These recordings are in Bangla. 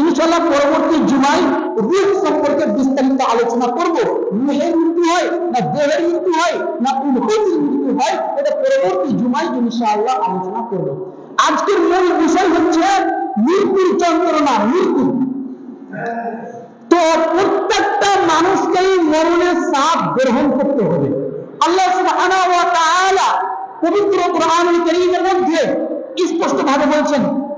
ইনশাল্লাহ পরবর্তী জুমায় রূহ সম্পর্কে বিস্তারিত আলোচনা করব। রুহের মৃত্যু হয় না দেহের মৃত্যু হয় না অনুভূতির মৃত্যু হয়, এটা পরবর্তী জুমায় ইনশাআল্লাহ আলোচনা করব। আজকের মূল বিষয় হচ্ছে মৃত্যুর যন্ত্রণা, মৃত্যু। তো প্রত্যেকটা মানুষকেই মরণের সাপ গ্রহণ করতে হবে। আল্লাহ সুবহানাহু ওয়া তাআলা পবিত্র কোরআনুল কারীমের মধ্যে স্পষ্ট ভাবে বলছেন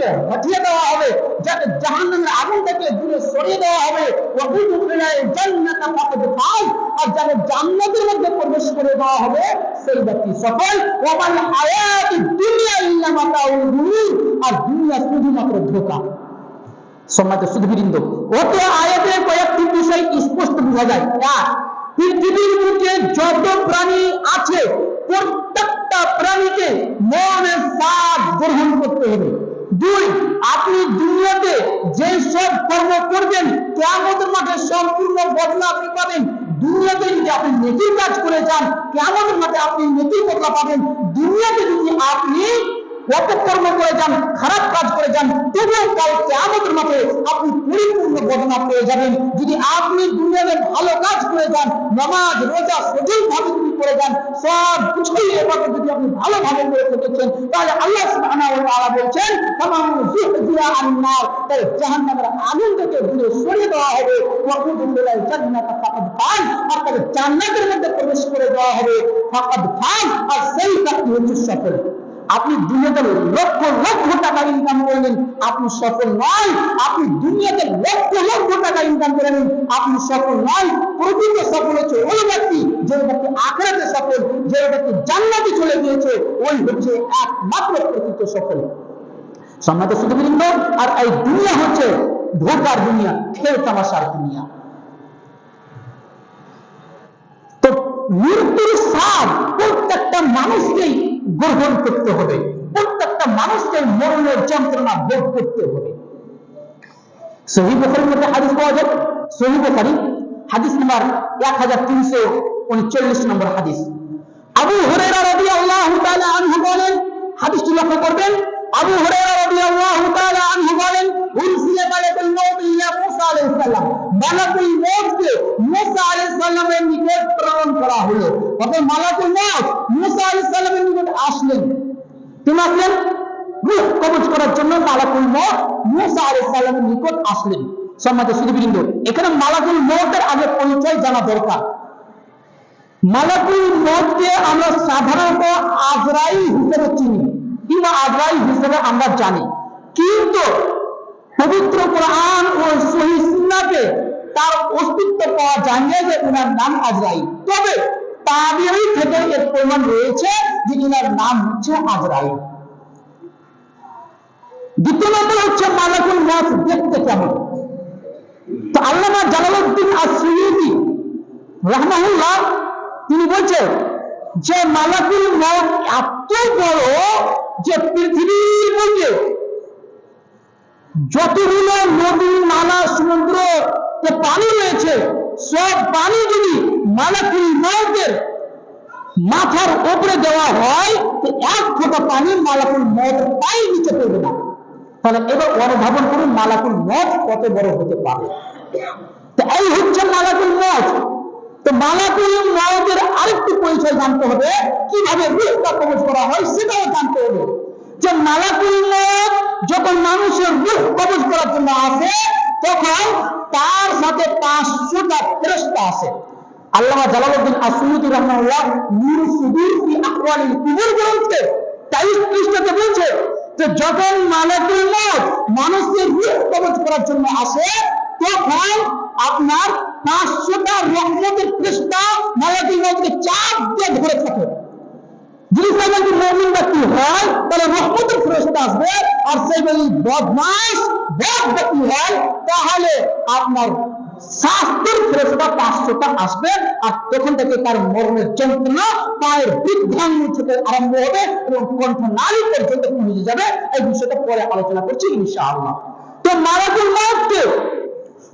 থেকে দেওয়া হবে জাহান্নামের আগুন থেকে দূরে সরিয়ে দেওয়া হবে। আর জান্নাতের মধ্যে প্রবেশ করে দেওয়া হবে, সেই ব্যক্তি সফল। হায়াতুদ দুনিয়া ইল্লা আর দুনিয়া শুধুমাত্র ধোঁকা। সম্মানিত অত আয়াতে কয়েকটি বিষয় স্পষ্ট বোঝা যায়। এক, পৃথিবীর যত প্রাণী আছে, প্রত্যেকটা প্রাণীকে মনের সাথ গ্রহণ করতে হবে। দুই, আপনি দুনিয়াতে যে সব কর্ম করবেন কেমন মাঠে সম্পূর্ণ বদলা আপনি পাবেন। দুনিয়াতে যদি আপনি নেতির কাজ করে যান কেমন মাঠে আপনি নেতির বদলা পাবেন। দুনিয়াতে যদি আপনি অপকর্ম করে যান, খারাপ কাজ করে যান, তবুও কাল কেয়ামতের মাঠে আপনি পরিপূর্ণ বদনা পেয়ে যাবেন। যদি আপনি দুনিয়াতে ভালো কাজ করে যান, নামাজ, রোজা ভাবে যদি করে যান, সব কিছুই এবারে যদি আপনি ভালোভাবে করে থেকেছেন তাহলে আল্লাহ তাআলা বলছেন তাই জাহান্নামের আগুন থেকে দূরে সরিয়ে দেওয়া হবে। আর তাকে জান্নাতের মধ্যে প্রবেশ করে দেওয়া হবে। ফাকাদ ফান, আর সেই ব্যক্তি হচ্ছে সফল। আপনি দুনিয়াতে লক্ষ লক্ষ টাকা ইনকাম করলেন আপনি সফল নয়, আপনি দুনিয়াতে লক্ষ লক্ষ টাকা ইনকাম করেন আপনি সফল নয়, প্রকৃত সফল হচ্ছে ওই ব্যক্তি যে ব্যক্তি আখড়াতে সফল, যে ব্যক্তি জান্নাতে চলে গিয়েছে, ওই হচ্ছে একমাত্র প্রকৃত সফল। সম্মানিত সুধীবৃন্দ আর এই দুনিয়া হচ্ছে ধোকার দুনিয়া, খেল তামাশার দুনিয়া। তো মৃত্যুর স্বাদ প্রত্যেকটা মানুষকেই গ্রহণ করতে হবে। প্রত্যেকটা মানুষকে মরণের যন্ত্রণা ভোগ করতে হবে। সহি বখারির মধ্যে হাদিস পাওয়া যায়? সহি বখারি, হাদিস নাম্বার এক হাজার তিনশো উনচল্লিশ নম্বর হাদিস। আবু হুরায়রা রাদিয়াল্লাহু তাআলা আনহু বলেন, হাদিসটি লক্ষ্য করবেন, আবু হুরায়রা রাদিয়াল্লাহু তাআলা আনহু বলেন উরসিলা মালাকুল মউত ইলা মুসা আলাইহিস সালাম। মালাকুল মউতকে মুসা আলাইহিস সালামের নিকট প্রেরণ করা হলো। তখন মালাকুল মউত মুসা আলাইহিস সালামের নিকট আসলেন। তিনি আসলেন রূহ কবজ করার জন্য মালাকুল মউত মুসা আলাইহিস সালামের নিকট আসলেন। সম্মানিত সুধীবৃন্দ এখানে মালাকুল মউতের আগে পরিচয় জানা দরকার। মালাকুল মউতকে আমরা সাধারণত আজরাইল হিসেবে চিনি। কিংবা আজরাইল হিসেবে আমরা জানি। কিন্তু পবিত্র কোরআন ও সহি সুন্নাতে তার অস্তিত্ব পাওয়া না যে ওনার নাম আজরাইল। তবে তাবিঈ থেকে এর প্রমাণ রয়েছে যে ওনার নাম হচ্ছে আজরাইল। দ্বিতীয় নম্বর হচ্ছে মালাকুল মউত দেখতে কেমন? তো আল্লামা জালালউদ্দিন রাহমাহুল্লাহ, তিনি বলছেন যে মালাকুল মউত এত বড় যে পৃথিবীর মধ্যে যতগুলো নদী নালা সমুদ্র যে পানি রয়েছে, সব পানি যদি মালাকুল মউতের মাথার উপরে দেওয়া হয়, তো এক ফোঁটা পানি মালাকুল মউত পাই নিচে পড়বে না। তাহলে এবার অনুধাবন করুন মালাকুল মউত কত বড় হতে পারে। তো এই হচ্ছে মালাকুল মউত তো মালাকুল মউতের আরেকটি পরিচয় জানতে হবে, কীভাবে রূহটা কবজ করা হয় সেটাও জানতে হবে। যে মালাকুল মউত যখন মানুষের রূহ কবজ করার জন্য আসে, তখন তার সাথে পাঁচশোটা ফেরেশতা আসে আল্লামা জালালউদ্দিন আসুদি রহমানুল্লাহ নূর সুদূর ফি আকওয়ালিল কুবুর গ্রন্থে 23 পৃষ্ঠাতে বলছে যে, যখন মালাকুল মউত মানুষের রূহ কবজ করার জন্য আসে, তখন আপনার পাঁচশোটা রহমতের পৃষ্ঠা মালাকুল মউতকে চাপ দিয়ে ধরে থাকে। যদি সে যদি মুমিন ব্যক্তি হয়, তাহলে রহমতের ফেরেশতা আসবে তাহলে আপনার শাস্তির ফেরস্তা পাঁচশোটা আসবে আর তখন থেকে তার মরণের যন্ত্রণা পায়ের বৃদ্ধাঙ্গ থেকে আরম্ভ হবে এবং কণ্ঠ নালী পর্যন্ত পৌঁছে যাবে। এই বিষয়টা পরে আলোচনা করছি ইনশাআল্লাহ। তো মারাকুল মাউতকে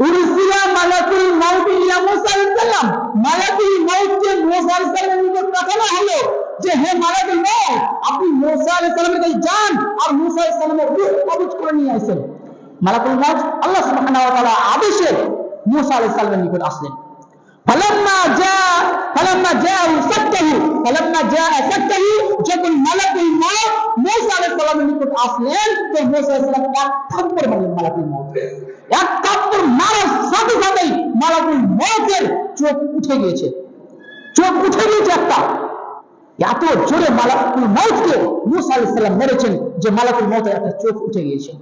উরসিলা মালাকুল মাউত ইলা মুসা আলাইহিস সালাম মালাকুল মাউতকে মুসা আলাইহিস সালামের নিকট পাঠানো হলো যে হে মালাকুল মাউত আপনি মুসা আলাইহিস সালামের কাছে যান আর মুসা আলাইহিস সালামের রূহ কবজ করে নিয়ে আসেন মালাকুল মাউত আল্লাহ সুবহানাহু ওয়া তাআলা আদেশে মুসা আলাইহিস সালামের নিকট আসলেন فلما جاء فلما جاء سكته فلما جاء سكته যখন মালাকুল মউত মুসা আলাইহিস সালামের নিকট আসলেন তো মুসা আলাইহিস সালাম এক থাপ্পড় মারলেন মালাকুল মউত এক থাপ্পড় মারার সাথে সাথেই মালাকুল মউতের চোখ উঠে গিয়েছে। চোখ উঠে গিয়েছে একটা। এত জোরে মালাকুল মউতকে মুসা আলাইহিস সালাম মেরেছেন যে মালাকুল মউতের একটা চোখ উঠে গিয়েছে।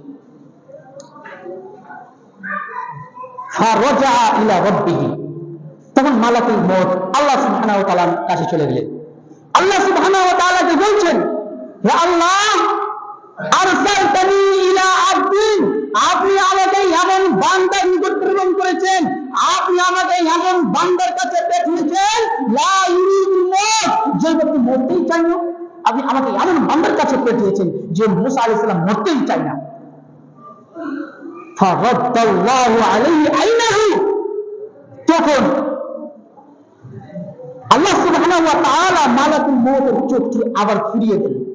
তখন মালাকুল মউত আল্লাহ তাআলার কাছে চলে গেলেন। আল্লাহ তাআলাকে বলছেন আল্লাহ আপনি আমাকে এমন বান্দার নিকট প্রেরণ করেছেন। আপনি আমাকে এমন বান্দার কাছে পাঠিয়েছেন। যে ব্যক্তি মরতেই চায় না, আপনি আমাকে এমন বান্দার কাছে পাঠিয়েছেন। যে মুসা আলাইহিস সালাম মরতেই চায় না। তখন আল্লাহ ওয়া মালাকুল মউতের চোখটি আবার ফিরিয়ে দিলেন।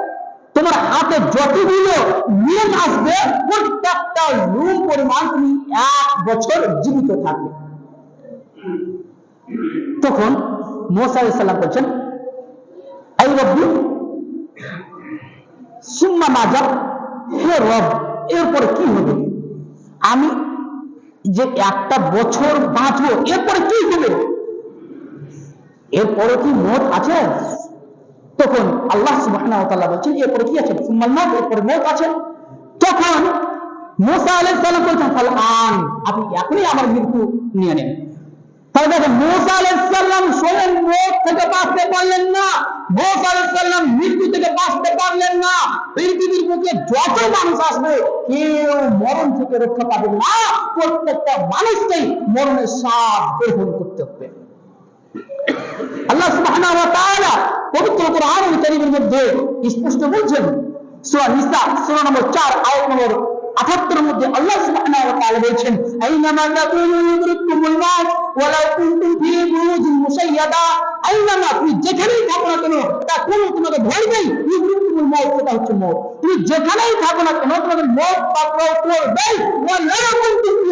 তোমার হাতে যতগুলো নুন আসবে, প্রত্যেকটা নুন পরিমাণ তুমি এক বছর জীবিত থাকবে। তখন মোসা সাল্লাম বলছেন এই রব্বি, সুম্মা মাজাব হে রব, এরপরে কি হবে? আমি যে একটা বছর বাঁচবো, এরপরে কি হবে? এরপরে কি মত আছে? তখন আল্লাহ বলছেন, এরপরে কি আছে? এরপরে মত আছে। তখন মুসা বলছেন আন আপনি এখনই আমার মৃত্যু নিয়ে নেন। তাহলে দেখেন, মুসা স্বয়ং মত থেকে বাঁচতে পারলেন না। মুসা মৃত্যু থেকে বাঁচতে পারলেন না। পৃথিবীর যত মানুষ আসবে, কেউ মরণ থেকে রক্ষা পাবে না। প্রত্যেকটা মানুষকেই মরণের স্বাদ গ্রহণ করতে হবে। আল্লাহ পবিত্র কোরআনুল কারীমের মধ্যে স্পষ্ট বলছেন সূরা নিসা, সূরা নম্বর 4 আয়াত নম্বর 78 মধ্যে আল্লাহ সুবহানাহু ওয়া তাআলা বলছেন, আইনামা ওয়ালাউ কুনতুম ফি বুরুজিন আইনামা যেখানেই থাকো না কেন, তা কোনো তোমাকে ইউদরিকুমুল মাউত, সেটা হচ্ছে তুমি যেখানেই থাকো না কেন, তোমাকে পাকড়াও করবেই। ওয়ালাউ কুনতুম ফি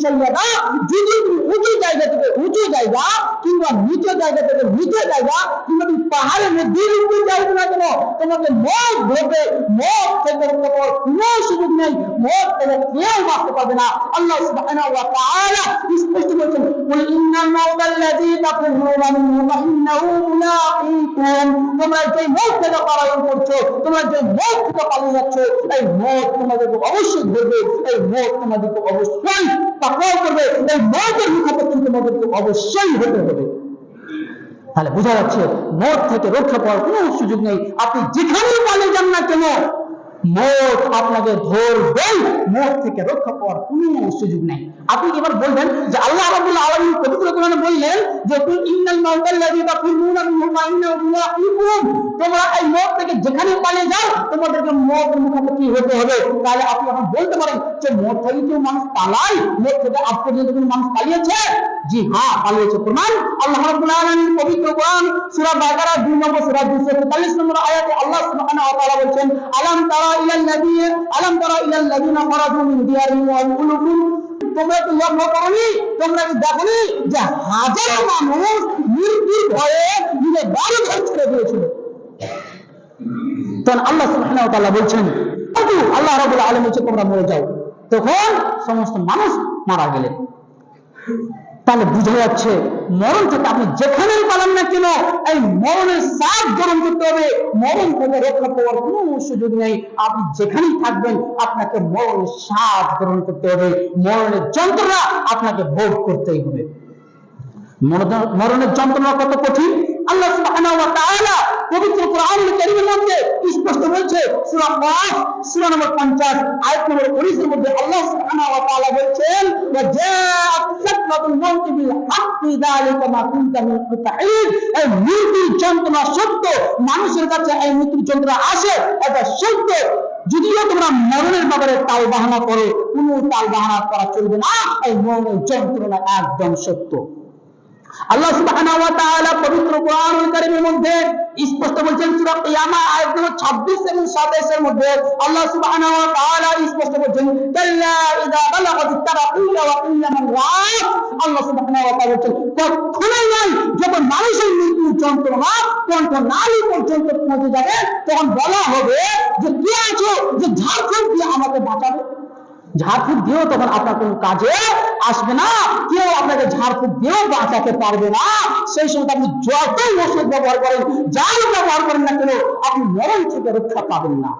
মুশাইয়াদা যদি উঁচু জায়গা থেকে উঁচু জায়গা কিংবা নিচু জায়গা থেকে নিচু জায়গা কিংবা তুমি পাহাড়ের মধ্যে উঠতে যাইবে না কেন তোমাকে মত ধরবে মত থেকে পাওয়ার কোনো সুযোগ নেই মত থেকে কেউ বাঁচতে পারবে না। আল্লাহ সুবহানাহু স্পষ্ট বলেছেন, কুল ইন্নাল মাউতা আল্লাযী তাফিরুনা মিনহু ফাইন্নাহু মুলাকীকুম তোমরা যে মত থেকে পালায়ন করছ, তোমরা যে মত থেকে পালিয়ে যাচ্ছ, এই মত তোমাদেরকে অবশ্যই ধরবে, এই মত তোমাদেরকে অবশ্যই তাকওয়া করবে এই মতের কিন্তু তোমাদেরকে অবশ্যই হতে হবে। তাহলে বোঝা যাচ্ছে, মদ থেকে রক্ষা পাওয়ার কোনো সুযোগ নেই। আপনি যেখানেই পালিয়ে যান না কেন মদ আপনাকে ধরবেই। মদ থেকে রক্ষা পাওয়ার কোনো সুযোগ নেই। আপনি এবার বলবেন যে আল্লাহ রাব্বুল বললেন যে তোমরা এই থেকে যেখানে পালিয়ে যাও, তোমাদেরকে মদ মুখোমুখি হতে হবে। তাহলে আপনি এখন বলতে পারেন যে মদ থেকে কেউ মানুষ পালায় মদ থেকে আজ পর্যন্ত কোনো মানুষ পালিয়েছে? জি হ্যাঁ পালিয়েছে প্রমাণ? আল্লাহ রাব্বুল আলামিন পবিত্র কোরআন সূরা বাকারা 2 নম্বর, সূরা 243 নম্বর আয়াতে আল্লাহ সুবহানাহু ওয়া তাআলা বলছেন, আলাম তারা ইলাল আলাম তারা ইলাল খারাজু মিন দিয়ারিহিম ওয়া তোমরা তো লক্ষ্য করনি? তোমরা কি দেখনি যে হাজার মানুষ মৃত্যুর ভয়ে নিজের বাড়ি দিয়েছিল? তখন আল্লাহ সুবহানাহু ওয়া তাআলা বলছেন আল্লাহ রাব্বুল আলামিন তোমরা মরে যাও। তখন সমস্ত মানুষ মারা গেলেন। তাহলে বুঝা যাচ্ছে মরণ থেকে আপনি যেখানেই পালান না কেন, এই মরণের সাপ গ্রহণ করতে হবে। মরণ থেকে রক্ষা পাওয়ার কোনো সুযোগ নেই, আপনি যেখানেই থাকবেন, আপনাকে মরণের সাপ গ্রহণ করতে হবে। মরণের যন্ত্রণা আপনাকে ভোগ করতেই হবে। মরণ- মরণের যন্ত্রণা কত কঠিন? আল্লাহ পবিত্র কোরআনুল মধ্যে স্পষ্ট বলছে, সূরা কাফ সূরা নম্বর 50 আয়াত নম্বর 19 এর মধ্যে আল্লাহ সুবহানাহু বলছেন মানুষের কাছে এই মৃত্যুর যন্ত্রণা আসে, এটা সত্য যদিও তোমরা মরণের ব্যাপারে তাল বাহানা করো, কোনো তাল বাহানা করা চলবে না, এই মরণের যন্ত্রণা একদম সত্য আল্লাহ পবিত্র কোরআনুল মধ্যে স্পষ্ট বলছেন, সূরা আয়াত নম্বর 26 এবং 27 এর মধ্যে আল্লাহ সুবহানাহু ওয়া তাআলা স্পষ্ট বলছেন, কাল্লা ইযা বালাগাত ওয়া মান আল্লাহ সুবহানাহু ওয়া তাআলা বলছেন নয়, যখন মানুষের মৃত্যু যন্ত্রণা কণ্ঠ নালী পর্যন্ত পৌঁছে যাবে, তখন বলা হবে যে কে আছো, যে ঝাড়খণ্ড দিয়ে আমাকে বাঁচাবে। ঝাড়ফুঁক দিয়েও তখন আপনার কোনো কাজে আসবে না। কেউ আপনাকে ঝাড়ফুঁক দিয়েও বাঁচাতে পারবে না। সেই সময় আপনি যতই ওষুধ ব্যবহার করেন যাই ব্যবহার করেন না কেন, আপনি মরণ থেকে রক্ষা পাবেন না।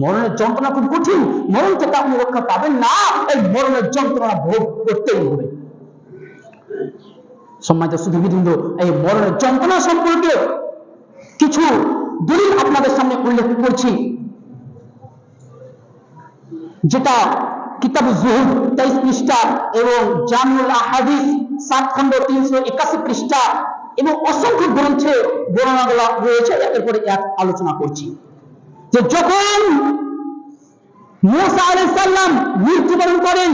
মরণের যন্ত্রণা খুব কঠিন। মরণ থেকে আপনি রক্ষা পাবেন না। এই মরণের যন্ত্রণা ভোগ করতেই হবে। সম্মানিত সুধীবৃন্দ এই মরণের যন্ত্রণা সম্পর্কে কিছু দলিল আপনাদের সামনে উল্লেখ করছি। যেটা কিতাব জুহুদ তেইশ পৃষ্ঠা এবং জামিউল আহাদিস সাত খন্ড তিনশো একাশি পৃষ্ঠা এবং অসংখ্য গ্রন্থে বর্ণনাগুলো রয়েছে। একের পরে এক আলোচনা করছি। যে যখন মুসা আলাইহিস সালাম মৃত্যুবরণ করেন,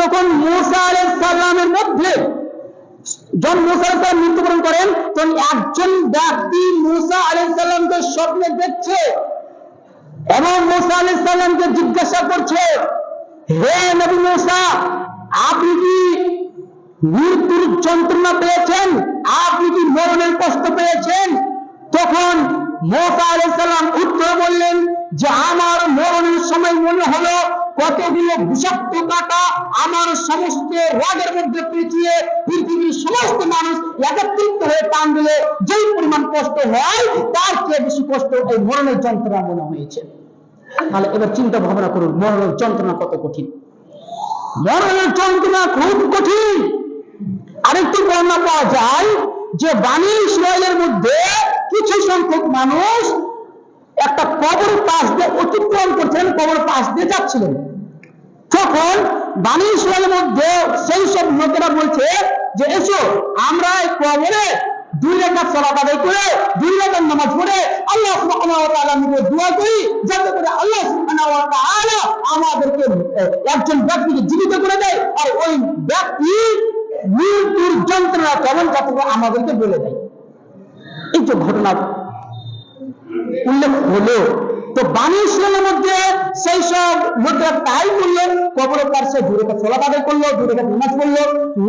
তখন মুসা আলাইহিস সালামের মধ্যে যখন মুসা আলাইহিস সালাম মৃত্যুবরণ করেন, তখন একজন ব্যক্তি মুসা আলাইহিস সালামকে স্বপ্নে দেখছে। এবং মোসা আলি সাল্লামকে জিজ্ঞাসা করছে, হে নবী মোসা, আপনি কি মৃত্যুর যন্ত্রণা পেয়েছেন? আপনি কি মরণের কষ্ট পেয়েছেন? তখন মোসা আলি সাল্লাম উত্তর বললেন যে, আমার মরণের সময় মনে হলো কতগুলো বিষাক্ত কাটা আমার সমস্ত রাগের মধ্যে পেঁচিয়ে পৃথিবীর সমস্ত মানুষ একত্রিত হয়ে টান দিলে যেই পরিমাণ কষ্ট হয়, তার চেয়ে বেশি কষ্ট এই মরণের যন্ত্রণা মনে হয়েছে। তাহলে এবার চিন্তা ভাবনা করুন, মরণের যন্ত্রণা কত কঠিন? মরণের যন্ত্রণা খুব কঠিন। আরেকটি বর্ণনা পাওয়া যায় যে বাণী ইসরায়েলের মধ্যে কিছু সংখ্যক মানুষ একটা কবর পাশ দিয়ে অতিক্রম করছেন, কবর পাশ দিয়ে যাচ্ছিলেন। তখন বাণী ইসরায়েলের মধ্যে সেই সব লোকেরা বলছে যে, এসো, আমরা এই কবরে দুই রেখা সলাপ করে, দুই রেখার নামাজ পড়ে আল্লাহ সুবহানাহু দোয়া করি, যাতে করে আল্লাহ আমাদেরকে একজন ব্যক্তিকে জীবিত করে দেয় আর ওই ব্যক্তি মৃত্যুর যন্ত্রণা কেমন যাতে আমাদেরকে বলে দেয়। এই যে ঘটনা উল্লেখ হলো। তো বাণী ইসলামের মধ্যে সেই সব লোকেরা তাই করল কবরের পাশে দূরে সোলা আদায় করল দূরে নামাজ পড়ল।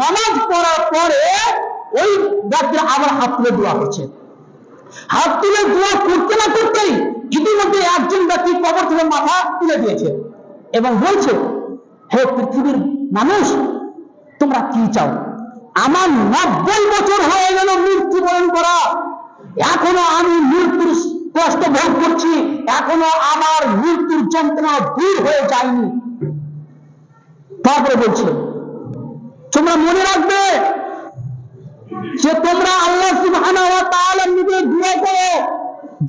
নামাজ পড়ার পরে ওই ব্যক্তিরা আবার হাত তুলে দোয়া করছে। হাত তুলে দোয়া করতে না করতেই ইতিমধ্যে একজন ব্যক্তি কবর থেকে মাথা তুলে দিয়েছে এবং বলছে, হে পৃথিবীর মানুষ, তোমরা কি চাও? আমার নব্বই বছর হয়ে গেল মৃত্যুবরণ করা। এখনও আমি করছি এখনও আমার মৃত্যুর যন্ত্রণা দূর হয়ে যায়নি। তারপরে বলছে, তোমরা মনে রাখবে যে তোমরা আল্লাহ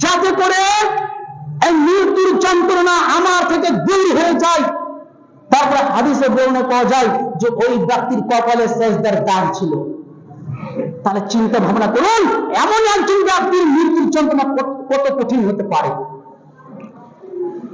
যাতে করে এই মৃত্যুর যন্ত্রণা আমার থেকে দূর হয়ে যায়। তারপরে হাদিসে বর্ণনা পাওয়া যায় যে ওই ব্যক্তির কপালে সেজদার দাগ ছিল। তাহলে চিন্তা ভাবনা করুন, এমন একজন ব্যক্তির মৃত্যুর যন্ত্রণা কত কঠিন হতে পারে।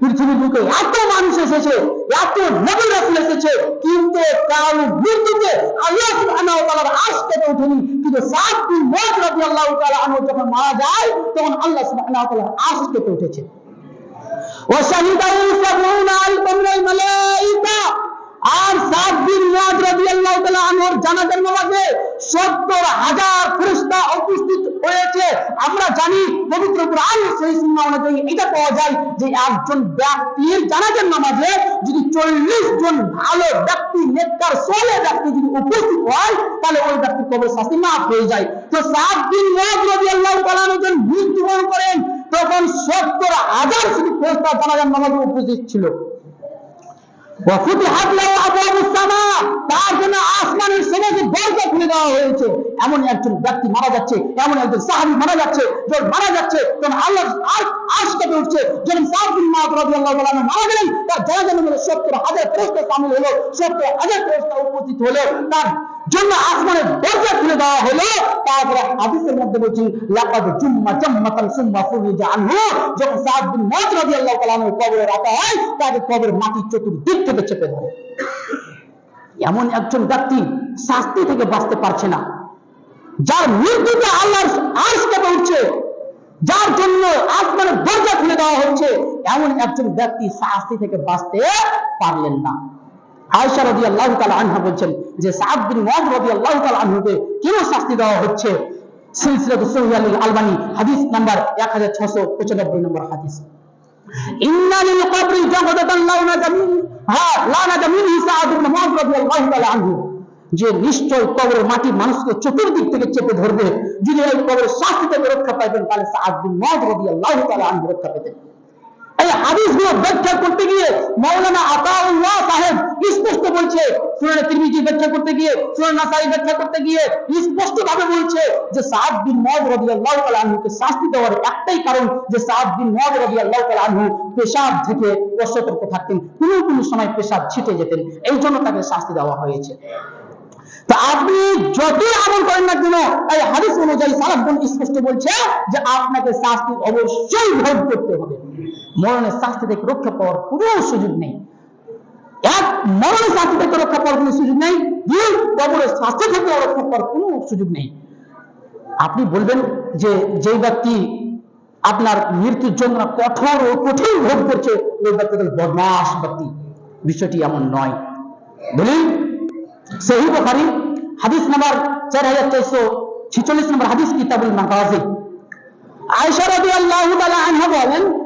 পৃথিবীর বুকে এত মানুষ এসেছে, এত নবী রাসুল এসেছে, কিন্তু কারও মৃত্যুতে আল্লাহ সুবহানাহু তাআলার থেকে কিন্তু সাদ বিন মুয়াজ রাদিয়াল্লাহু তাআলা আনহু যখন মারা যায়, তখন আল্লাহ সুবহানাহু ওয়া তাআলার আরশ থেকে উঠেছে। ওয়াশাহিদাহু সাবউনা আলফান মিনাল মালায়েকা আর সাত বিন মুয়াজ রাদিয়াল্লাহু তাআলা আনহুর জানাজার নামাজে 70 হাজার ফেরেশতা হয়েছে আমরা জানি পবিত্র কোরআন সুন্নাহ অনুযায়ী এটা পাওয়া যায় যে একজন ব্যক্তির জানাজার নামাজে যদি 40 জন ভালো ব্যক্তি, নেককার সোলে ব্যক্তি যদি উপস্থিত হয়, তাহলে ওই ব্যক্তির কবর শাস্তি মাফ হয়ে যায়। তো সাত দিন যখন মৃত্যুবরণ করেন, তখন 70 হাজার শুধু ফেরেশতা জানাজার নামাজে উপস্থিত ছিল। তার জন্য আসমানের দরজা খুলে দেওয়া হয়েছে। এমন একজন ব্যক্তি মারা যাচ্ছে এমন একজন সাহাবী মারা যাচ্ছে যখন মারা যাচ্ছে তখন আল্লাহ আর আশ কেঁপে উঠছে যখন সাদ বিন মাদ রাদিয়াল্লাহু তাআলা মারা গেলেন। তার মধ্যে 70 হাজার ফেরেশতা শামিল হলো 70 হাজার ফেরেশতা উপস্থিত হলো। তার জন্য আসমানের দরজা খুলে দেওয়া হলো। তারপরে হাদিসের মধ্যে বলছি, লাকাদ জুম্মা জাম্মাতান সুম্মা ফুরিজা আনহু। যখন সাদ বিন মাদ রাদিয়াল্লাহু তাআলা কবরে রাখা হয় তাকে কবরের মাটি চতুর্দিক থেকে চেপে ধরে। এমন একজন ব্যক্তি শাস্তি থেকে বাঁচতে পারছে না। যার মৃত্যুতে আল্লাহর আশ কেঁপে উঠছে, যার জন্য আসমানের দরজা খুলে দেওয়া হচ্ছে, এমন একজন ব্যক্তি শাস্তি থেকে বাঁচতে পারলেন না। আয়সা রদি আল্লাহ তালা আনহা বলছেন যে সাদ বিন ওয়াজ রদি আল্লাহ আনহুকে কেন শাস্তি দেওয়া হচ্ছে? সিলসিলাত সহিহ আলবানি, হাদিস নাম্বার এক হাজার ছশো পঁচানব্বই নম্বর হাদিস। যে নিশ্চয় কবরের মাটি মানুষকে চতুর্দিক থেকে চেপে ধরবে, যদি এই কবরের শাস্তি থেকে রক্ষা পাইতেন, তাহলে সাদ বিন মুআয রাদিয়াল্লাহু তাআলা আনহু রক্ষা পেতেন। এই হাদিসগুলো ব্যাখ্যা করতে গিয়ে মাওলানা আতাউল্লাহ সাহেব স্পষ্ট বলছে সুনানে তিরমিজি ব্যাখ্যা করতে গিয়ে সুনান নাসাই ব্যাখ্যা করতে গিয়ে স্পষ্ট ভাবে বলছে যে সাদ বিন মুআয রাদিয়াল্লাহু তাআলা আনহুকে শাস্তি দেওয়ার একটাই কারণ যে সাদ বিন মুআয রাদিয়াল্লাহু তাআলা আনহু পেশাব থেকে অসতর্ক থাকতেন, কোনো কোনো সময় পেশাব ছিটে যেতেন, এই জন্য তাকে শাস্তি দেওয়া হয়েছে। তা আপনি যতই আমল করেন না কেন, এই হাদিস অনুযায়ী সালাফগণ স্পষ্ট বলছে যে আপনাকে শাস্তি অবশ্যই ভোগ করতে হবে। মরণের শাস্তি থেকে রক্ষা পাওয়ার কোনো সুযোগ নেই। এক, মরণের শাস্তি থেকে রক্ষা পাওয়ার কোনো সুযোগ নেই। দুই, কবরের শাস্তি থেকে রক্ষা পাওয়ার কোনো সুযোগ নেই। আপনি বলবেন যে যে ব্যক্তি আপনার মৃত্যুর জন্য কঠোর ও কঠিন ভোগ করছে, ওই ব্যক্তি বদমাস ব্যক্তি। বিষয়টি এমন নয়। বলি সেই বুখারী, হাদিস নাম্বার 4446 নম্বর হাদিস কিতাবুল মাগাজি আয়েশা রাদিয়াল্লাহু তাআলা আনহা বলেন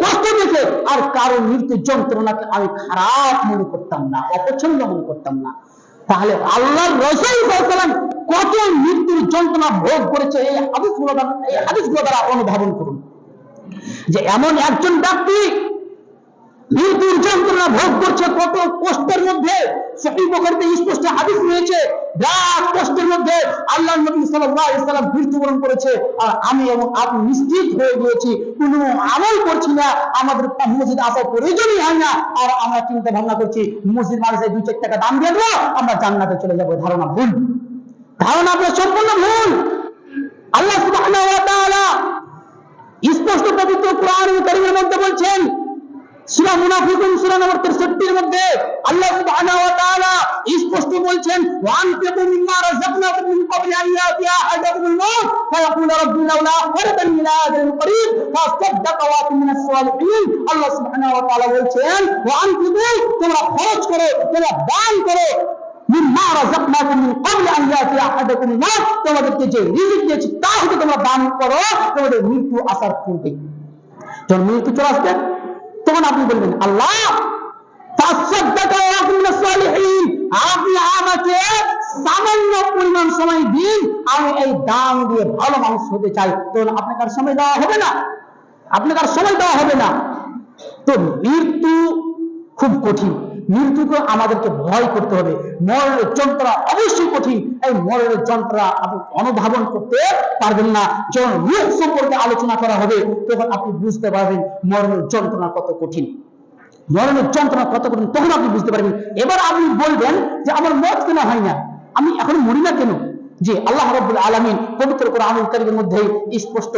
কষ্ট দেখে আর কারও মৃত্যুর যন্ত্রণাকে আমি খারাপ মনে করতাম না, অপছন্দ মনে করতাম না। তাহলে আল্লাহ রসাই বলছিলেন কত মৃত্যুর যন্ত্রণা ভোগ করেছে, এই হাদিসগুলো এই হাদিসগুলো দ্বারা অনুধাবন করুন। যে এমন একজন ব্যক্তি মৃত্যুর যন্ত্রণা ভোগ করছে কত কষ্টের মধ্যে সহিহ বুখারীতে স্পষ্ট হাদিস রয়েছে। কষ্টের মধ্যে আল্লাহ নবী সাল্লাল্লাহু আলাইহি মৃত্যুবরণ করেছে আর আমি এবং আপনি নিশ্চিত হয়ে গিয়েছি, কোনো আমল করছি না, আমাদের মসজিদ আসার প্রয়োজনই হয় না, আর আমরা চিন্তা ভাবনা করছি, মসজিদ মাদ্রাসায় দুই চার টাকা দাম দিয়ে দেবো, আমরা জান্নাতে চলে যাব, ধারণা ভুল। ধারণা আপনার সম্পূর্ণ ভুল। আল্লাহ সুবহানাহু ওয়া তাআলা স্পষ্ট পবিত্র কোরআন কারীমের মধ্যে বলছেন সূরা মুনাফিকুন, সূরা নম্বর 63 এর মধ্যে আল্লাহ সুবহানাহু ওয়া তাআলা স্পষ্ট বলছেন ওয়ান তাকু মিম্মা রাযাকনাকুম মিন ক্বাবলি আন ইয়াতিয়া আহাদাকুমুল মাউত ফায়াকুলু রাব্বি লাউলা আখরতানি ইলা আজালিন করিব, ফাসাদদাকা ওয়া আকুম মিনাস সালিহিন আল্লাহ সুবহানাহু ওয়া তাআলা বলছেন ওয়ান তাকু তোমরা খরচ করো, তোমরা দান করো, মিম্মা রাযাকনাকুম মিন ক্বাবলি আন ইয়াতিয়া আহাদাকুমুল মাউত তোমাদেরকে যে রিজিক দিয়েছি তা হতে তোমরা দান করো, তোমাদের মৃত্যু আসার পূর্বে। মৃত্যু চলে আসবে? তখন আপনি বলবেন, আল্লাহ আমাকে সামান্য পরিমাণ সময় দিন, আমি এই দাম দিয়ে ভালো মানুষ হতে চাই। তখন আপনাকে সময় দেওয়া হবে না। সময় দেওয়া হবে না। তো মৃত্যু খুব কঠিন। মৃত্যুকে আমাদেরকে ভয় করতে হবে। মরণের যন্ত্রণা অবশ্যই কঠিন। এই মরণের যন্ত্রণা আপনি অনুধাবন করতে পারবেন না। যখন রূপ সম্পর্কে আলোচনা করা হবে, তখন আপনি বুঝতে পারবেন মরণের যন্ত্রণা কত কঠিন। মরণের যন্ত্রণা কত কঠিন, তখন আপনি বুঝতে পারবেন। এবার আপনি বলবেন যে, আমার মত কেন হয় না? আমি এখন মরি না কেন? যে, আল্লাহ রব্বুল আলমিন পবিত্র কোরআনুল কারীমের মধ্যে স্পষ্ট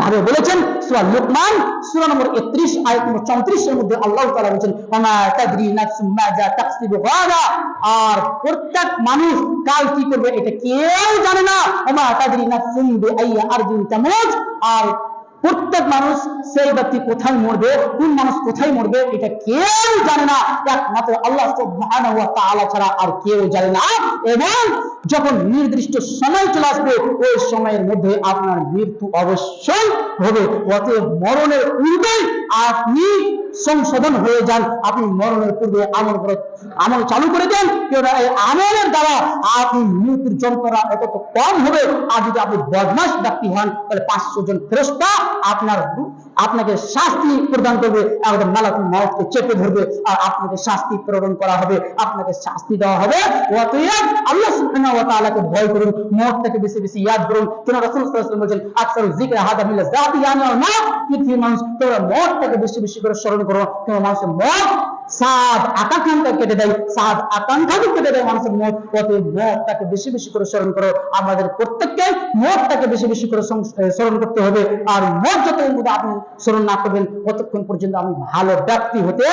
ভাবে বলেছেন সুরা লুকমান, সুরা নম্বর 31 আয়াত নম্বর 34 এর মধ্যে আল্লাহ তালা বলছেন আর প্রত্যেক মানুষ কাল কি করবে এটা কেউ জানে না। আর প্রত্যেক মানুষ সেই ব্যক্তি কোথায় মরবে, কোন মানুষ কোথায় মরবে, এটা কেউ জানে না। একমাত্র আল্লাহ তাআলা ছাড়া আর কেউ জানে না। এবং যখন নির্দিষ্ট সময় চলে আসবে, ওই সময়ের মধ্যে আপনার মৃত্যু অবশ্যই হবে। অতএব মরণের পূর্বেই আপনি সংশোধন হয়ে যান। আপনি মরণের পূর্বে আমল করে আমল চালু করে দেন। কেননা এই আমলের দ্বারা আপনি মৃত্যুর যন্ত্রণা অতত কম হবে। আর যদি আপনি বদমাস ব্যক্তি হন, তাহলে পাঁচশো জন ফেরস্তা আপনার আপনাকে শাস্তি প্রদান করবে একদম মালাক মতকে চেপে ধরবে, আর আপনাকে শাস্তি প্রদান করা হবে, আপনাকে শাস্তি দেওয়া হবে। অতএব ভয় করুন মওতটাকে বেশি বেশি ইয়াদ করুন। কেন রাসূল সাল্লাল্লাহু না পৃথিবীর মানুষ, তোমরা মতটাকে বেশি বেশি করে স্মরণ করো। তোমার মানুষের মওত সাদ আকাঙ্ক্ষা কেটে দেয় সাদ আকাঙ্ক্ষাকে কেটে দেয় মানুষের মত অতএব মতটাকে বেশি বেশি করে স্মরণ করো। আমাদের প্রত্যেককে মতটাকে বেশি বেশি করে স্মরণ করতে হবে। আর মত যতক্ষণ পর্যন্ত আপনি স্মরণ না করবেন ততক্ষণ পর্যন্ত আপনি ভালো ব্যক্তি হতে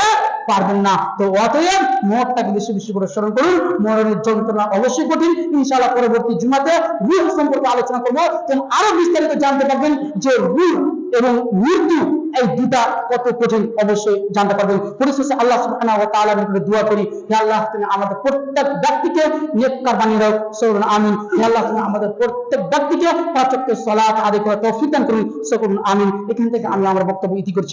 পারবেন না। তো অতএব মতটাকে বেশি বেশি করে স্মরণ করুন। মরণের যন্ত্রণা অবশ্যই কঠিন। ইনশাআল্লাহ পরবর্তী জুমাতে রুহ সম্পর্কে আলোচনা করব। এবং আরও বিস্তারিত জানতে পারবেন যে রুহ এবং মৃত্যু এই দুটা কত কঠিন অবশ্যই জানতে পারবেন। পরিশেষে আল্লাহ সুবহানাহু দোয়া করি, হে আল্লাহ তুমি আমাদের প্রত্যেক ব্যক্তিকে নেককার বানিয়ে দাও। সরুন আমিন। হে আল্লাহ তুমি আমাদের প্রত্যেক ব্যক্তিকে পাঁচ ওয়াক্ত সালাত করার তৌফিক দান করুন। সকল আমিন। এখান থেকে আমি আমার বক্তব্য ইতি করছি।